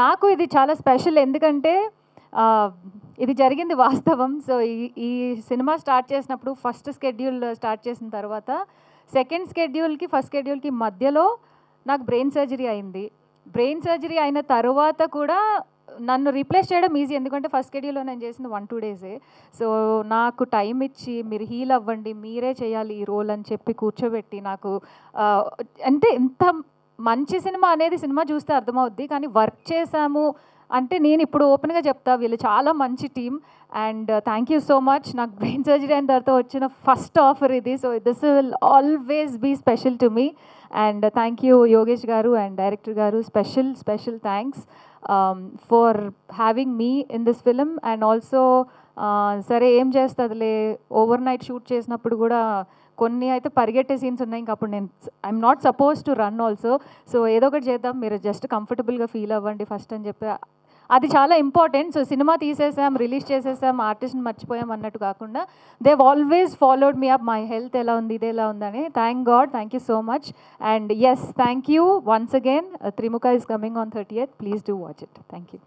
నాకు ఇది చాలా స్పెషల్ ఎందుకంటే ఇది జరిగింది వాస్తవం. సో ఈ ఈ సినిమా స్టార్ట్ చేసినప్పుడు ఫస్ట్ స్కెడ్యూల్ స్టార్ట్ చేసిన తర్వాత సెకండ్ స్కెడ్యూల్కి ఫస్ట్ స్కెడ్యూల్కి మధ్యలో నాకు బ్రెయిన్ సర్జరీ అయింది. బ్రెయిన్ సర్జరీ అయిన తర్వాత కూడా నన్ను రీప్లేస్ చేయడం ఈజీ ఎందుకంటే ఫస్ట్ స్కెడ్యూల్లో నేను చేసింది వన్ టూ డేసే. సో నాకు టైం ఇచ్చి మీరు హీల్ అవ్వండి మీరే చేయాలి ఈ రోల్ అని చెప్పి కూర్చోబెట్టి నాకు అంటే ఇంత మంచి సినిమా అనేది సినిమా చూస్తే అర్థమవుద్ది. కానీ వర్క్ చేశాము అంటే నేను ఇప్పుడు ఓపెన్గా చెప్తా వీళ్ళు చాలా మంచి team and thank you so much. నాకు బ్రెయిన్ సర్జరీ అయిన తర్వాత వచ్చిన ఫస్ట్ ఆఫర్ ఇది. So this will always be special to me and thank you Yogesh garu and director garu. Special special thanks for having me in this film and also సరే ఏం చేస్తుందిలే? Over night shoot చేసినప్పుడు కూడా కొన్ని అయితే పరిగెట్టే scenes ఉన్నాయి. ఇంకా అప్పుడు నేను I'm not suppose to run also so ఏదో ఒకటి చేద్దాం. మీరు జస్ట్ కంఫర్టబుల్గా ఫీల్ అవ్వండి ఫస్ట్ అని చెప్పి అది చాలా ఇంపార్టెంట్ సో సినిమా తీసేసాం రిలీజ్ చేసేసాం ఆర్టిస్ట్ని మర్చిపోయాం అన్నట్టు కాకుండా they always followed me up my health ఎలా ఉంది ఇది ఎలా ఉందని thank God thank you so much and yes thank you once again Trimukha is coming on thirty eighth please do watch it thank you